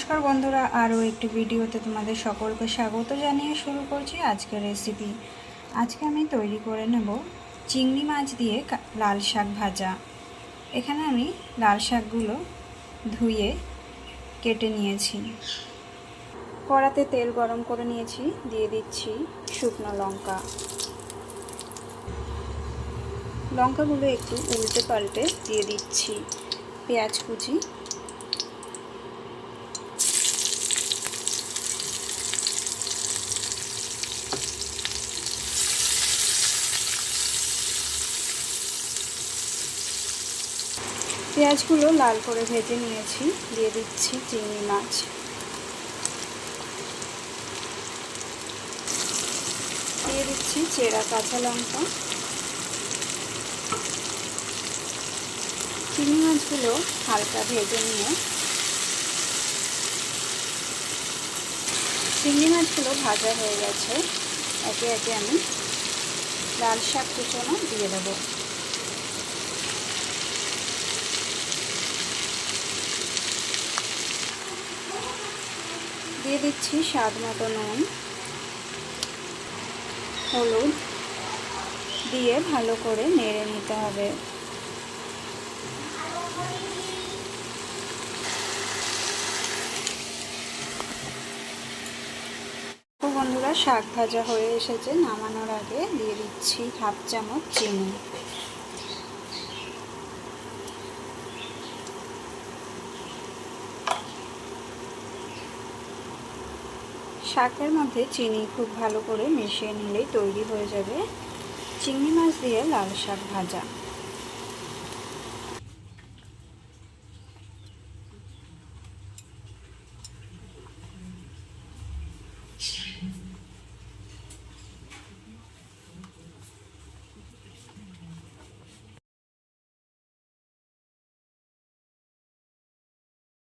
নমস্কার বন্ধুরা, আরও একটি ভিডিওতে তোমাদের সকলকে স্বাগত জানিয়ে শুরু করছি আজকের রেসিপি আজকে আমি তৈরি করে নেব চিংড়ি মাছ দিয়ে লাল শাক ভাজা। এখানে আমি লাল শাকগুলো ধুয়ে কেটে নিয়েছি। কড়াতে তেল গরম করে নিয়েছি, দিয়ে দিচ্ছি শুকনো লঙ্কা। লঙ্কাগুলো একটু উল্টে পাল্টে দিয়ে দিচ্ছি। পেঁয়াজ কুচি পেঁয়াজগুলো লাল করে ভেজে নিয়েছি, দিয়ে দিচ্ছি চিংড়ি মাছ। দিয়ে দিচ্ছি চেরা কাঁচা লঙ্কা। চিংড়ি মাছগুলো হালকা ভেজে নিয়ে চিংড়ি মাছগুলো ভাজা হয়ে গেছে, একে একে আমি লাল শাক কুচনো দিয়ে দেবো। দিয়ে দিচ্ছি স্বাদ মতো নুন, হলুদ দিয়ে ভালো করে নেড়ে নিতে হবে। বন্ধুরা, শাক ভাজা হয়ে এসেছে, নামানোর আগে দিয়ে দিচ্ছি হাফ চামচ চিনি। শাকের মধ্যে চিনি খুব ভালো করে মিশিয়ে নিলেই তৈরি হয়ে যাবে চিংড়ি মাছ দিয়ে লাল শাক ভাজা।